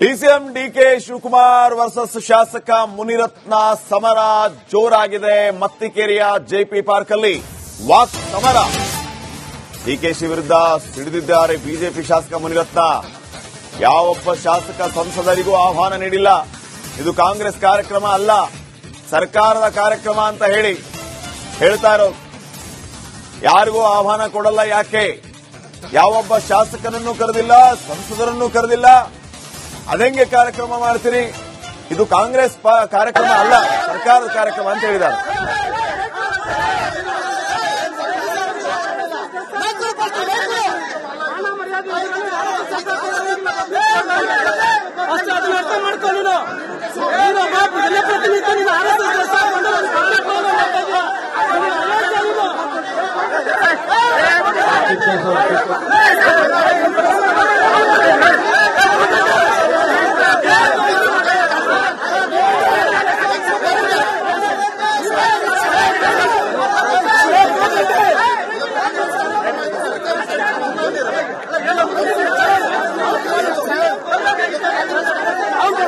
DCM DK Shivakumar versus ಶಾಸಕ ಮುನಿರತ್ನ ಸಮರ ಜೋರಾಗಿದೆ. ಮತ್ತಿಕೇರಿಯ ಜೆಪಿ ಪಾರ್ಕ್ ಅಲ್ಲಿ ವಾಕ್ ಸಮರ. ಡಿಕೆಶಿ ವಿರುದ್ಧ ಸಿಡಿದಿದ್ದಾರೆ ಬಿಜೆಪಿ ಶಾಸಕ ಮುನಿರತ್ನ. ಯಾವೊಬ್ಬ ಶಾಸಕ ಸಂಸದರಿಗೂ ಆಹ್ವಾನ ನೀಡಿಲ್ಲ. ಇದು ಕಾಂಗ್ರೆಸ್ ಕಾರ್ಯಕ್ರಮ ಅಲ್ಲ, ಸರ್ಕಾರದ ಕಾರ್ಯಕ್ರಮ ಅಂತ ಹೇಳಿ ಹೇಳ್ತಾ ಇರೋದು ಯಾರಿಗೂ ಆಹ್ವಾನ ಕೊಡಲ್ಲ ಯಾಕೆ? ಯಾವೊಬ್ಬ ಶಾಸಕನನ್ನು ಕರೆದಿಲ್ಲ, ಸಂಸದರನ್ನು ಕರೆದಿಲ್ಲ. ಅದಂಗೆ ಕಾರ್ಯಕ್ರಮ ಮಾಡ್ತೀರಿ? ಇದು ಕಾಂಗ್ರೆಸ್ ಕಾರ್ಯಕ್ರಮ ಅಲ್ಲ ಸರ್ಕಾರದ ಕಾರ್ಯಕ್ರಮ ಅಂತ ಹೇಳಿದ್ದಾರೆ. ಅರ್ಥ ಮಾಡ್ಕೊ ನೀನು. Olha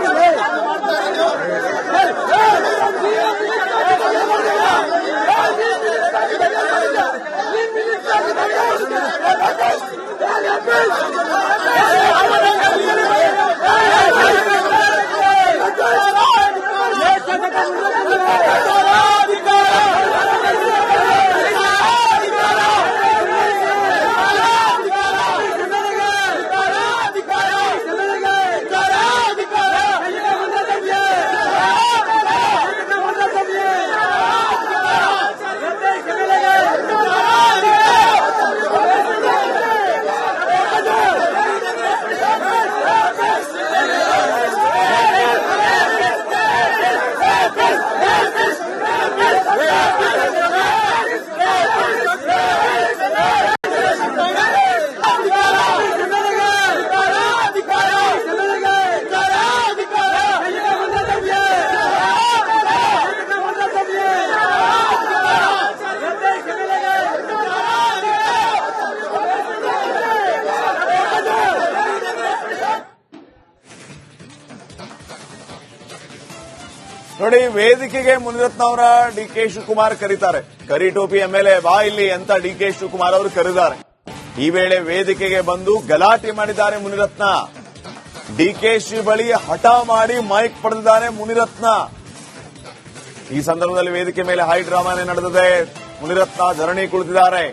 a ನೋಡಿ, ವೇದಿಕೆಗೆ ಮುನಿರತ್ನ ಅವರ ಡಿ ಕೆ ಶಿವಕುಮಾರ್ ಕರೀತಾರೆ. ಕರಿ ಟೋಪಿ ಎ ಬಾ ಇಲ್ಲಿ ಅಂತ ಡಿ ಕೆ ಶಿವಕುಮಾರ್ ಅವರು ಕರೆದಿದ್ದಾರೆ ಈ ವೇಳೆ ವೇದಿಕೆಗೆ ಬಂದು ಗಲಾಟೆ ಮಾಡಿದ್ದಾರೆ ಮುನಿರತ್ನ. ಡಿ ಡಿಕೆಶಿ ಬಳಿ ಹಠ ಮಾಡಿ ಮೈಕ್ ಪಡೆದಿದ್ದಾರೆ ಮುನಿರತ್ನ. ಈ ಸಂದರ್ಭದಲ್ಲಿ ವೇದಿಕೆ ಮೇಲೆ ಹೈ ಡ್ರಾಮಾನೇ ನಡೆದಿದೆ. ಮುನಿರತ್ನ ಧರಣಿ ಕುಳಿತಿದ್ದಾರೆ.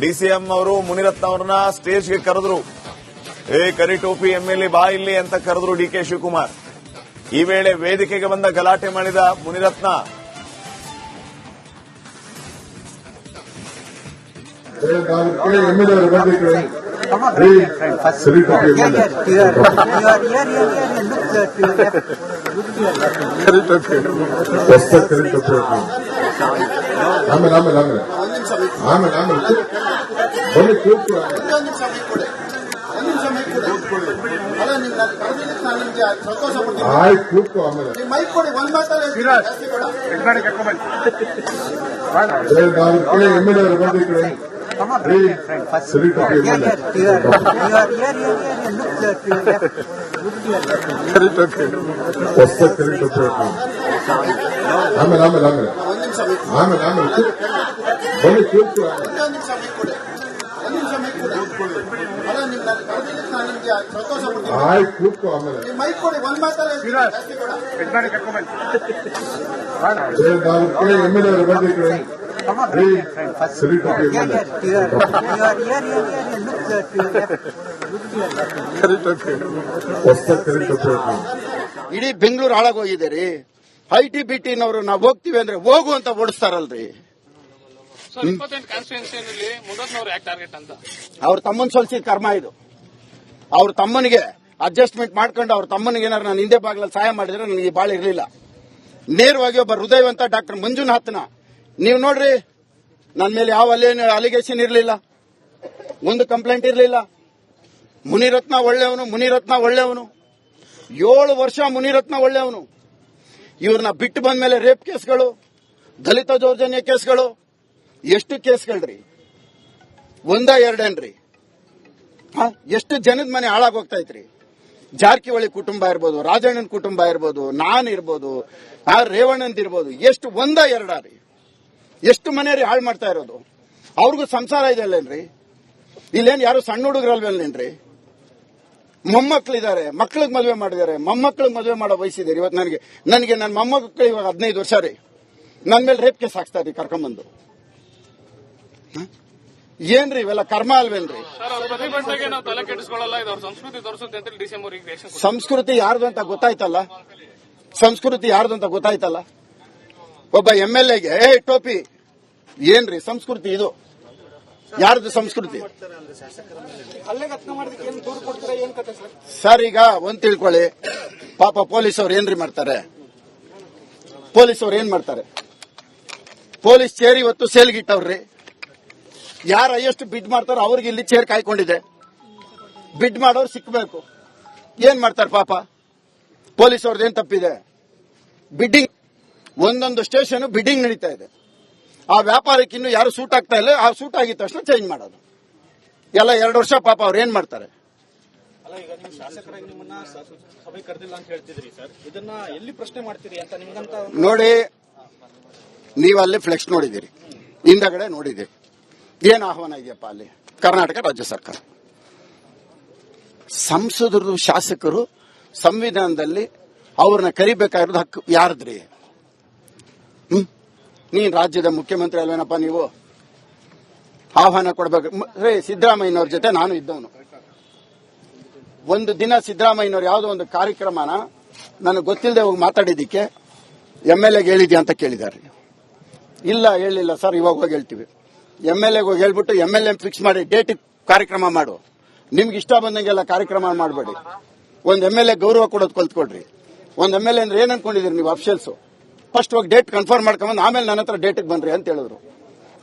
ಡಿಸಿಎಂ ಅವರು ಮುನಿರತ್ನ ಅವರನ್ನ ಸ್ಟೇಜ್ಗೆ ಕರೆದ್ರು. ಏ, ಕರಿ ಟೋಪಿ ಎಂಎಲ್ಎ ಬಾ ಇಲ್ಲಿ ಅಂತ ಕರೆದ್ರು ಡಿ ಕೆ ಶಿವಕುಮಾರ್. ಈ ವೇಳೆ ವೇದಿಕೆಗೆ ಬಂದ ಗಲಾಟೆ ಮಾಡಿದ ಮುನಿರತ್ನ. ಆಮೇಲೆ ಆಮೇಲೆ ಆಮೇಲೆ ಬರ್ಬೇಕು ರೀ ಎಮ್ಮೆಲ್ಯೆ ಕರಿ ಟೋಪಿ ಹೊಸ ಕರಿ ಟೋಪಿ ಆಮೇಲೆ ಆಮೇಲೆ ಮೈಕ್ ಕೊಡಿ ಒಂದ್ ಆಮೇಲೆ ಆಮೇಲೆ ಆಮೇಲೆ ಒಂದ್ ನಿಮಿಷ ಆಮೇಲೆ ಬನ್ನಿ ಒಂದ್ ನಿಮಿಷ ಮೈಕ್ ಕೊಡಿ ಒಂದ್ ನಿಮಿಷ ಮೈಕ್ ಕೊಡಿ ಆಯ್ತು ಕೂತ್ಕೊ ಆಮೇಲೆ ಕೊಡ ಸರಿ ಇಡೀ ಬೆಂಗಳೂರು ಹಾಳಾಗೋಗಿದೆ ರೀ ಐ ಟಿ ಬಿ ಟಿನವರು ನಾವು ಹೋಗ್ತೀವಿ ಅಂದ್ರೆ ಹೋಗು ಅಂತ ಓಡಿಸ್ತಾರಲ್ರಿ ಅವ್ರ ತಮ್ಮನ್ ಸೋಲ್ಸಿದ ಕರ್ಮ ಇದು ಅವ್ರ ತಮ್ಮನಿಗೆ ಅಡ್ಜಸ್ಟ್ಮೆಂಟ್ ಮಾಡ್ಕೊಂಡು ಅವ್ರ ತಮ್ಮನಿಗೆ ಏನಾದ್ರು ನಾನು ಹಿಂದೆ ಭಾಗದಲ್ಲಿ ಸಹಾಯ ಮಾಡಿದ್ರೆ ನನಗೆ ಬಾಳ ಇರಲಿಲ್ಲ. ನೇರವಾಗಿ ಒಬ್ಬ ಹೃದಯವಂತ ಡಾಕ್ಟರ್ ಮಂಜುನಾಥ್ನ, ನೀವು ನೋಡ್ರಿ ನನ್ನ ಮೇಲೆ ಯಾವ ಅಲ್ಲಿ ಅಲಿಗೇಷನ್ ಇರಲಿಲ್ಲ. ಒಂದು ಕಂಪ್ಲೇಂಟ್ ಇರಲಿಲ್ಲ. ಮುನಿರತ್ನ ಒಳ್ಳೆಯವನು ಮುನಿರತ್ನ ಒಳ್ಳೆಯವನು. ಏಳು ವರ್ಷ ಮುನಿರತ್ನ ಒಳ್ಳೆಯವನು. ಇವ್ರನ್ನ ಬಿಟ್ಟು ಬಂದ ಮೇಲೆ ರೇಪ್ ಕೇಸ್ಗಳು, ದಲಿತ ದೌರ್ಜನ್ಯ ಕೇಸ್ಗಳು. ಎಷ್ಟು ಕೇಸ್ಗಳ್ರಿ? ಒಂದ, ಎರಡೇನ್ರಿ? ಎಷ್ಟು ಜನದ ಮನೆ ಹಾಳಾಗೋಗ್ತಾ ಐತ್ರಿ ಜಾರಕಿಹೊಳಿ ಕುಟುಂಬ ಇರ್ಬೋದು, ರಾಜಣ್ಣನ ಕುಟುಂಬ ಇರ್ಬೋದು, ನಾನ್ ಇರ್ಬೋದು, ಆ ರೇವಣ್ಣಂದ್ ಇರ್ಬೋದು, ಎಷ್ಟು ಒಂದ ಎರಡ ರೀ. ಎಷ್ಟು ಮನೆಯವ್ರಿ ಹಾಳು ಮಾಡ್ತಾ ಇರೋದು. ಅವ್ರಿಗೂ ಸಂಸಾರ ಇದೆ ಅಲ್ಲೇನ್ರಿ? ಇಲ್ಲೇನ್ ಯಾರು ಸಣ್ಣ ಹುಡುಗರಲ್ವೇನ್ರಿ ಮೊಮ್ಮಕ್ಳಿದ್ದಾರೆ ಮಕ್ಳಿಗೆ ಮದುವೆ ಮಾಡಿದ್ದಾರೆ ಮೊಮ್ಮಕ್ಳಿಗೆ ಮದುವೆ ಮಾಡೋ ವಯಸ್ಸಿದೆ ಇವತ್ತು ನನಗೆ. ನನಗೆ ನನ್ನ ಮೊಮ್ಮಕ್ಕಳು ಇವಾಗ ಹದಿನೈದು ವರ್ಷ ರೀ. ನನ್ನ ಮೇಲೆ ರೇಪ್ ಕೇಸ್ ಹಾಕ್ತಾ ರೀ ಕರ್ಕೊಂಬಂದು? ಏನ್ರಿ ಇವೆಲ್ಲ ಕರ್ಮ ಅಲ್ವೇನ್ರಿ? ಸಂಸ್ಕೃತಿ ಯಾರ್ದು ಅಂತ ಗೊತ್ತಾಯ್ತಲ್ಲ? ಸಂಸ್ಕೃತಿ ಯಾರ್ದು ಅಂತ ಗೊತ್ತಾಯ್ತಲ್ಲ? ಒಬ್ಬ ಎಂ ಎಲ್ ಎಗೆ ಏ ಟೋಪಿ! ಏನ್ರಿ ಸಂಸ್ಕೃತಿ ಇದು? ಯಾರ್ದು ಸಂಸ್ಕೃತಿ? ಹಲ್ಲೆಗೆ ಯತ್ನ ಮಾಡಿದಕ್ಕೆ ಏನ್ ದೂರು ಕೊಡ್ತೀರಾ ಏನ್ ಕತೆ ಸರ್? ಸರ್ ಈಗ ಒಂದ್ ತಿಳ್ಕೊಳ್ಳಿ. ಪಾಪ ಪೊಲೀಸ್ ಅವ್ರು ಏನ್ರಿ ಮಾಡ್ತಾರೆ? ಪೊಲೀಸ್ ಅವ್ರು ಏನ್ ಮಾಡ್ತಾರೆ? ಪೊಲೀಸ್ ಚೇರಿ ಇವತ್ತು ಸೇಲ್ಗಿಟ್ಟವ್ರಿ ಯಾರು ಹೈಯೆಸ್ಟ್ ಬಿಡ್ ಮಾಡ್ತಾರೋ ಅವ್ರಿಗೆ ಇಲ್ಲಿ ಚೇರ್ ಕಾಯ್ಕೊಂಡಿದೆ. ಬಿಡ್ ಮಾಡೋರು ಸಿಕ್ಬೇಕು. ಏನ್ ಮಾಡ್ತಾರೆ ಪಾಪ? ಪೊಲೀಸ್ ಅವ್ರದ್ದು ಏನ್ ತಪ್ಪಿದೆ? ಬಿಡ್ಡಿಂಗ್ ಒಂದೊಂದು ಸ್ಟೇಷನ್ ಬಿಡ್ಡಿಂಗ್ ನಡೀತಾ ಇದೆ. ಆ ವ್ಯಾಪಾರಕ್ಕೆ ಇನ್ನು ಯಾರು ಸೂಟ್ ಆಗ್ತಾ ಇಲ್ಲ ಆ ಸೂಟ್ ಆಗಿದ ತಕ್ಷಣ ಚೇಂಜ್ ಮಾಡೋದು. ಎಲ್ಲ ಎರಡು ವರ್ಷ ಪಾಪ ಅವ್ರು ಏನ್ ಮಾಡ್ತಾರೆ? ಈಗ ನೀವು ಶಾಸಕರಾಗಿ ನಿಮ್ಮನ್ನ ಸಭೆ ಕರೆದಿಲ್ಲ ಅಂತ ಹೇಳ್ತಿದ್ರಿ ಸರ್. ಇದನ್ನ ಎಲ್ಲಿ ಪ್ರಶ್ನೆ ಮಾಡ್ತೀರಿ ಅಂತ ನಿಮ್ಗಂತ ನೋಡಿ ನೀವು ಅಲ್ಲಿ ಫ್ಲೆಕ್ಸ್ ನೋಡಿದಿರಿ ಹಿಂದಗಡೆ ನೋಡಿದ್ದೀರಿ. ಏನು ಆಹ್ವಾನ ಇದೆಯಪ್ಪ ಅಲ್ಲಿ? ಕರ್ನಾಟಕ ರಾಜ್ಯ ಸರ್ಕಾರ. ಸಂಸದರು, ಶಾಸಕರು ಸಂವಿಧಾನದಲ್ಲಿ ಅವ್ರನ್ನ ಕರಿಬೇಕಾಗಿರೋದು ಹಕ್ಕು ಯಾರದ್ರಿ? ಹ್ಮ್? ನೀನ್ ರಾಜ್ಯದ ಮುಖ್ಯಮಂತ್ರಿ ಅಲ್ವೇನಪ್ಪ ನೀವು? ಆಹ್ವಾನ ಕೊಡ್ಬೇಕು. ರೀ, ಸಿದ್ದರಾಮಯ್ಯನವ್ರ ಜೊತೆ ನಾನು ಇದ್ದವನು. ಒಂದು ದಿನ ಸಿದ್ದರಾಮಯ್ಯನವ್ರು ಯಾವುದೋ ಒಂದು ಕಾರ್ಯಕ್ರಮನ ನನಗೆ ಗೊತ್ತಿಲ್ಲದೆ ಹೋಗಿ ಮಾತಾಡಿದ್ದಕ್ಕೆ ಎಂ ಎಲ್ ಎಗೆ ಹೇಳಿದ್ಯಾ ಅಂತ ಕೇಳಿದ್ದಾರೆ. ಇಲ್ಲ ಹೇಳಿಲ್ಲ ಸರ್, ಇವಾಗ ಹೋಗಿ ಹೇಳ್ತೀವಿ. ಎಂ ಎಲ್ ಎಗೆ ಹೇಳ್ಬಿಟ್ಟು ಎಂ ಎಲ್ ಎ ಫಿಕ್ಸ್ ಮಾಡಿ ಡೇಟ್ ಕಾರ್ಯಕ್ರಮ ಮಾಡು. ನಿಮ್ಗೆ ಇಷ್ಟ ಬಂದಂಗೆಲ್ಲ ಕಾರ್ಯಕ್ರಮ ಮಾಡಬೇಡಿ. ಒಂದು ಎಂ ಎಲ್ ಎ ಗೌರವ ಕೊಡೋದು ಕಲ್ತ್ಕೊಳ್ರಿ. ಒಂದು ಎಂ ಎಲ್ ಎ ಅಂದ್ರೆ ಏನ್ ಅನ್ಕೊಂಡಿದ್ದೀರಿ ನೀವು ಅಫಿಷಿಯಲ್ಸ್ ಫಸ್ಟ್ ಹೋಗಿ ಡೇಟ್ ಕನ್ಫರ್ಮ್ ಮಾಡ್ಕೊಂಬಂದು ಆಮೇಲೆ ನನ್ನ ಹತ್ರ ಡೇಟಿಗೆ ಬನ್ರಿ ಅಂತ ಹೇಳಿದ್ರು.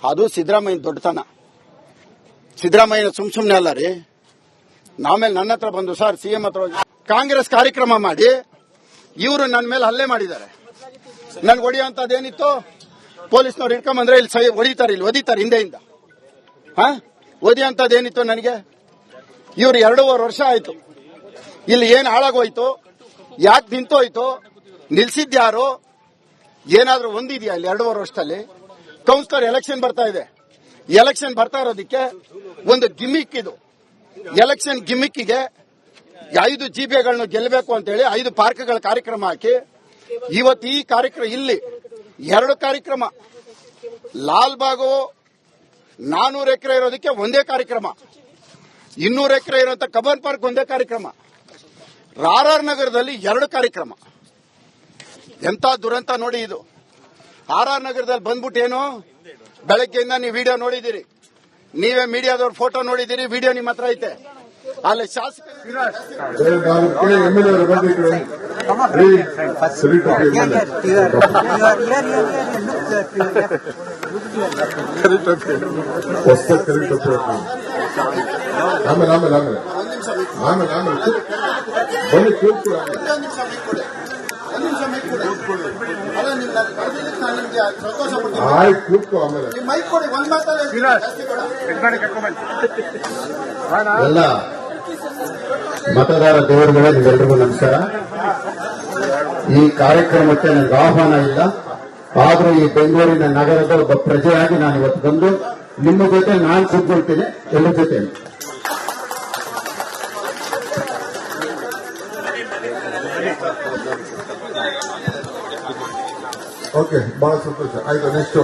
ಅದು ಸಿದ್ದರಾಮಯ್ಯ ದೊಡ್ಡತನ. ಸಿದ್ದರಾಮಯ್ಯ ಸುಮ್ ಸುಮ್ನೆ ಅಲ್ಲ ರೀ. ಆಮೇಲೆ ನನ್ನ ಹತ್ರ ಬಂದು ಸರ್ ಸಿಎಂ ಹತ್ರ ಕಾಂಗ್ರೆಸ್ ಕಾರ್ಯಕ್ರಮ ಮಾಡಿ ಇವರು ನನ್ನ ಮೇಲೆ ಹಲ್ಲೆ ಮಾಡಿದ್ದಾರೆ. ನನ್ಗೆ ಹೊಡಿಯೋಂಥದ್ದೇನಿತ್ತು ಪೊಲೀಸ್ನವ್ರು ಹಿಡ್ಕೊಂಬಂದ್ರೆ ಇಲ್ಲಿ ಸೈ ಹೊಡಿತಾರೆ, ಇಲ್ಲಿ ಒದಿತಾರೆ ಹಿಂದೆಯಿಂದ. ಹಾ? ಏನಿತ್ತು ನನಗೆ? ಇವ್ರು ಎರಡೂವರೆ ವರ್ಷ ಆಯ್ತು. ಇಲ್ಲಿ ಏನು ಹಾಳಾಗೋಯ್ತು? ಯಾಕೆ ನಿಂತೋಯ್ತು? ನಿಲ್ಸಿದ್ಯಾರು? ಏನಾದರೂ ಒಂದಿದೆಯಾ ಇಲ್ಲಿ ಎರಡೂವರೆ ವರ್ಷದಲ್ಲಿ? ಕೌನ್ಸಿಲರ್ ಎಲೆಕ್ಷನ್ ಬರ್ತಾ ಇದೆ. ಎಲೆಕ್ಷನ್ ಬರ್ತಾ ಇರೋದಕ್ಕೆ ಒಂದು ಗಿಮಿಕ್ ಇದು. ಎಲೆಕ್ಷನ್ ಗಿಮಿಕ್ಕಿಗೆ ಐದು ಜಿಬಿಗಳನ್ನು ಗೆಲ್ಲಬೇಕು ಅಂತ ಹೇಳಿ ಐದು ಪಾರ್ಕ್ಗಳ ಕಾರ್ಯಕ್ರಮ ಹಾಕಿ ಇವತ್ತು ಈ ಕಾರ್ಯಕ್ರಮ ಇಲ್ಲಿ ಎರಡು ಕಾರ್ಯಕ್ರಮ. ಲಾಲ್ಬಾಗು ನಾನೂರು ಎಕರೆ ಇರೋದಕ್ಕೆ ಒಂದೇ ಕಾರ್ಯಕ್ರಮ. ಇನ್ನೂರು ಎಕರೆ ಇರುವಂತ ಕಬನ್ ಪಾರ್ಕ್ ಒಂದೇ ಕಾರ್ಯಕ್ರಮ. ರಾರ್ ನಗರದಲ್ಲಿ ಎರಡು ಕಾರ್ಯಕ್ರಮ. ಎಂತ ದುರಂತ ನೋಡಿ ಇದು. ಆರ್ ಆರ್ ನಗರದಲ್ಲಿ ಬಂದ್ಬಿಟ್ಟು ಏನು? ಬೆಳಗ್ಗೆಯಿಂದ ನೀವು ವಿಡಿಯೋ ನೋಡಿದ್ದೀರಿ. ನೀವೇ ಮೀಡಿಯಾದವ್ರ ಫೋಟೋ ನೋಡಿದ್ದೀರಿ, ವಿಡಿಯೋ ನಿಮ್ಮ ಹತ್ರ ಐತೆ. ಅಲ್ಲಿ ಆಮೇಲೆ ಆಮೇಲೆ ಆಮೇಲೆ ಆಮೇಲೆ ಆಮೇಲೆ ಬನ್ನಿ ಕೂತ್ಕೊಳ್ಳಿ. ಆಯ್ತು ಆಮೇಲೆ ಮತದಾರ ದೇವರುಗಳೇ ನಿಮ್ಮೆಲ್ಲರಿಗೂ ನಮಸ್ಕಾರ. ಈ ಕಾರ್ಯಕ್ರಮಕ್ಕೆ ನನಗೆ ಆಹ್ವಾನ ಇಲ್ಲ. ಆದ್ರೂ ಈ ಬೆಂಗಳೂರಿನ ನಗರದ ಒಬ್ಬ ಪ್ರಜೆಯಾಗಿ ನಾನು ಇವತ್ತು ಬಂದು ನಿಮ್ಮ ಜೊತೆ ನಾನು ಕೂತ್ಕೊಳ್ತೀನಿ. ಎಲ್ಲರ ಜೊತೆ ಓಕೆ ಬಹಳ ಸಂತೋಷ. ಆಯ್ತು ನೆಕ್ಸ್ಟ್